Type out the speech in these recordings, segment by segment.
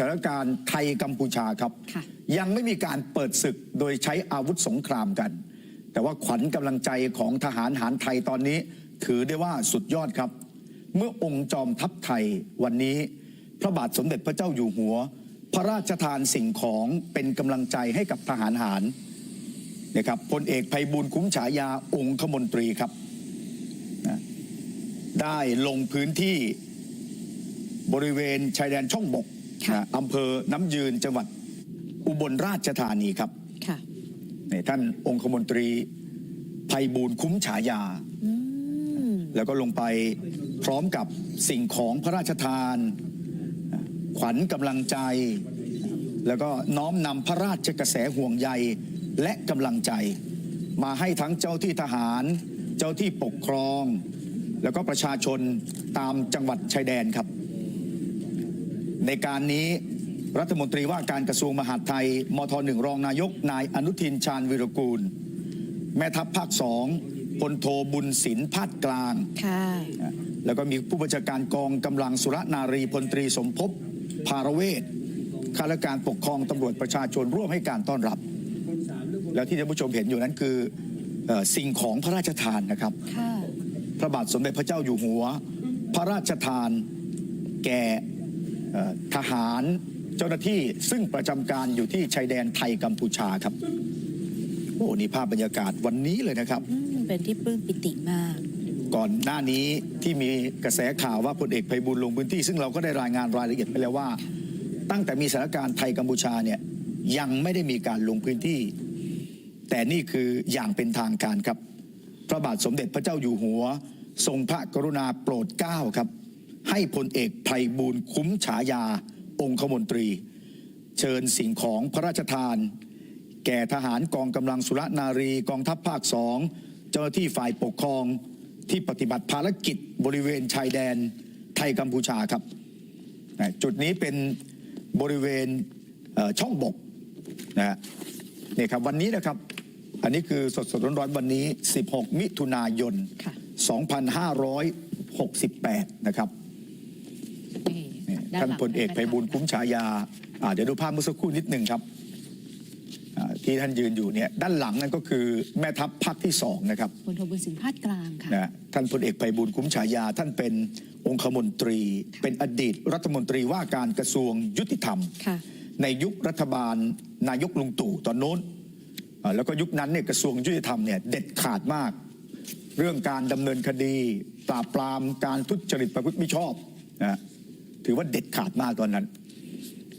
ถานการณ์ไทยกัมพูชาครับค่ะยังไม่มีการเปิดศึกโดยใช้อาวุธสงครามกัน แต่ว่าขวัญกำลังใจของทหารหารไทยตอนนี้ ถือได้ว่าสุดยอดครับ เมื่อองค์จอมทัพไทยวันนี้ พระบาทสมเด็จพระเจ้าอยู่หัว พระราชทานสิ่งของเป็นกำลังใจให้กับทหารหารนะครับพลเอกไพบูลย์คุ้มฉายาองคมนตรีครับนะได้ลงพื้นที่บริเวณชายแดนช่องบกค่ะนะ อำเภอน้ำยืนจังหวัดอุบลราชธานีครับค่ะนี่ท่านองคมนตรีไพบูลย์คุ้มฉายาอืมแล้วก็ลงไปพร้อมกับสิ่งของพระราชทาน ขวัญกำลังใจ แล้วก็น้อมนำพระราชกระแสห่วงใยและกำลังใจ มาให้ทั้งเจ้าที่ทหาร เจ้าที่ปกครอง แล้วก็ประชาชนตามจังหวัดชายแดนครับ ในการนี้รัฐมนตรีว่าการกระทรวงมหาดไทย มทหนึ่งรองนายกนายอนุทินชาญวิรกูล แม่ทัพภาคสองพลโทบุญศิลป์พาดกลางค่ะแล้วก็มีผู้บัญชาการกองกำลังสุรนารีพลตรีสมภพภารเวศข้าราชการปกครองตำรวจประชาชนร่วมให้การต้อนรับ แล้วที่ท่านผู้ชมเห็นอยู่นั้นคือเอ่อสิ่งของพระราชทานนะครับค่ะพระบาทสมเด็จพระเจ้าอยู่หัว พระราชทาน แก่เอ่อ ทหารเจ้าหน้าที่ซึ่งประจำการอยู่ที่ชายแดนไทยกัมพูชาครับ โอ้นี่ภาพบรรยากาศวันนี้เลยนะครับอืมเป็นที่ปลื้มปิติมาก ก่อนหน้านี้ที่มีกระแสข่าวว่าพลเอกไพบูลย์ลงพื้นที่ ซึ่งเราก็ได้รายงานรายละเอียดไปแล้วว่า ตั้งแต่มีสถานการณ์ไทยกัมพูชาเนี่ยยังไม่ได้มีการลงพื้นที่ แต่นี่คืออย่างเป็นทางการครับ พระบาทสมเด็จพระเจ้าอยู่หัว ทรงพระกรุณาโปรดเกล้าครับ ให้พลเอกไพบูลย์คุ้มฉายา องคมนตรี เชิญสิ่งของพระราชทาน แก่ทหารกองกำลังสุรนารีกองทัพภาคสองเจ้าหน้าที่ฝ่ายปกครองที่ปฏิบัติภารกิจบริเวณชายแดนไทยกัมพูชาครับนะจุดนี้เป็นบริเวณเอ่อช่องบกนะฮะนี่ครับวันนี้นะครับ อันนี้คือสดสดๆร้อนๆวันนี้ 16 มิถุนายนค่ะ2568 นะครับนี่นี่ด้ ท่านหลังพลเอกไพบูลย์คุ้มฉายาอ่าเดี๋ยวดูภาพเมื่อสักครู่นิดหนึ่งครับอ่าที่ท่านยืนอยู่เนี่ยด้านหลังนั่นก็คือแม่ทัพภาคที่สองนะครับพลโทบุญสินพาดกลางค่ะนะท่านพลเอกไพบูลย์คุ้มฉายา ท่านเป็นองคมนตรี เป็นอดีตรัฐมนตรีว่าการกระทรวงยุติธรรมค่ะในยุครัฐบาลนายกลุงตู่ตอนโน้นอ่าแล้วก็ยุคนั้นเนี่ยกระทรวงยุติธรรมเนี่ยเด็ดขาดมาก เรื่องการดำเนินคดี ปราบปรามการทุจริตประพฤติมิชอบนะ ถือว่าเด็ดขาดมากตอนนั้น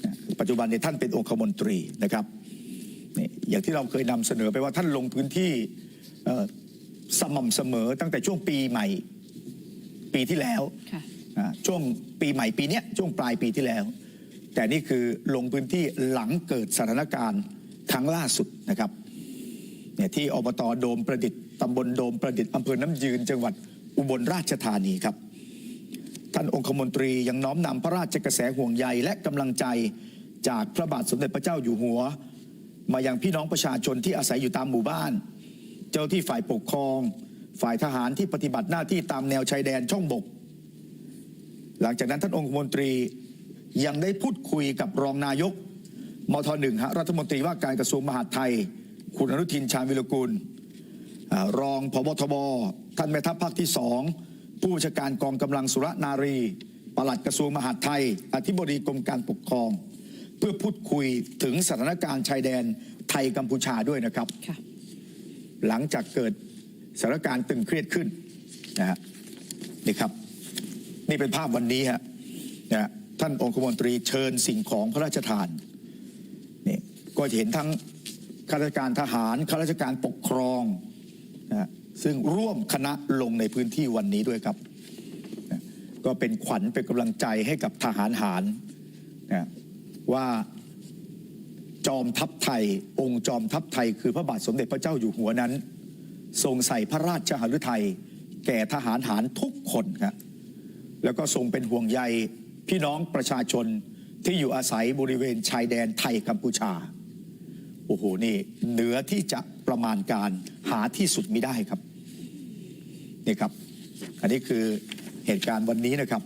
นะปัจจุบันเนี่ยท่านเป็นองคมนตรีนะครับนี่อย่างที่เราเคยนำเสนอไปว่าท่านลงพื้นที่เอ่อสม่ำเสมอตั้งแต่ช่วงปีใหม่ปีที่แล้วค่ะอ่าช่วงปีใหม่ปีเนี้ยช่วงปลายปีที่แล้ว แต่นี่คือลงพื้นที่หลังเกิดสถานการณ์ครั้งล่าสุดนะครับเนี่ยที่อบตโดมประดิษฐ์ตำบลโดมประดิษฐ์อำเภอน้ำยืนจังหวัดอุบลราชธานีครับ ท่านองคมนตรียังน้อมนำพระราชกระแสห่วงใยและกำลังใจจากพระบาทสมเด็จพระเจ้าอยู่หัว มายังพี่น้องประชาชนที่อาศัยอยู่ตามหมู่บ้าน เจ้าที่ฝ่ายปกครอง ฝ่ายทหารที่ปฏิบัติหน้าที่ตามแนวชายแดนช่องบก หลังจากนั้นท่านองคมนตรียังได้พูดคุยกับรองนายกมทหนึ่งฮะรัฐมนตรีว่าการกระทรวงมหาดไทย คุณอนุทินชาญวิรกูลอรองพบทบท่านแม่ทัพภาคที่สอง ผู้บัญชาการกองกำลังสุรนารี ปลัดกระทรวงมหาดไทย อธิบดีกรมการปกครอง เพื่อพูดคุยถึงสถานการณ์ชายแดนไทยกัมพูชาด้วยนะครับค่ะหลังจากเกิดสถานการณ์ตึงเครียดขึ้นนะฮะนี่ครับ นี่เป็นภาพวันนี้ฮะนะฮะท่านองคมนตรีเชิญสิ่งของพระราชทานนี่ก็จะเห็นทั้งข้าราชการทหารข้าราชการปกครองนะฮะ ซึ่งร่วมคณะลงในพื้นที่วันนี้ด้วยครับ ก็เป็นขวัญเป็นกำลังใจให้กับทหารหารนะว่าจอมทัพไทย องค์จอมทัพไทย คือพระบาทสมเด็จพระเจ้าอยู่หัวนั้น ทรงใส่พระราชหฤทัยแก่ทหารหารทุกคนครับแล้วก็ทรงเป็นห่วงใยพี่น้องประชาชนที่อยู่อาศัยบริเวณชายแดนไทยกัมพูชา โอ้โห นี่เหนือที่จะประมาณการหาที่สุดไม่ได้ครับ นี่ครับ อันนี้คือเหตุการณ์วันนี้นะครับ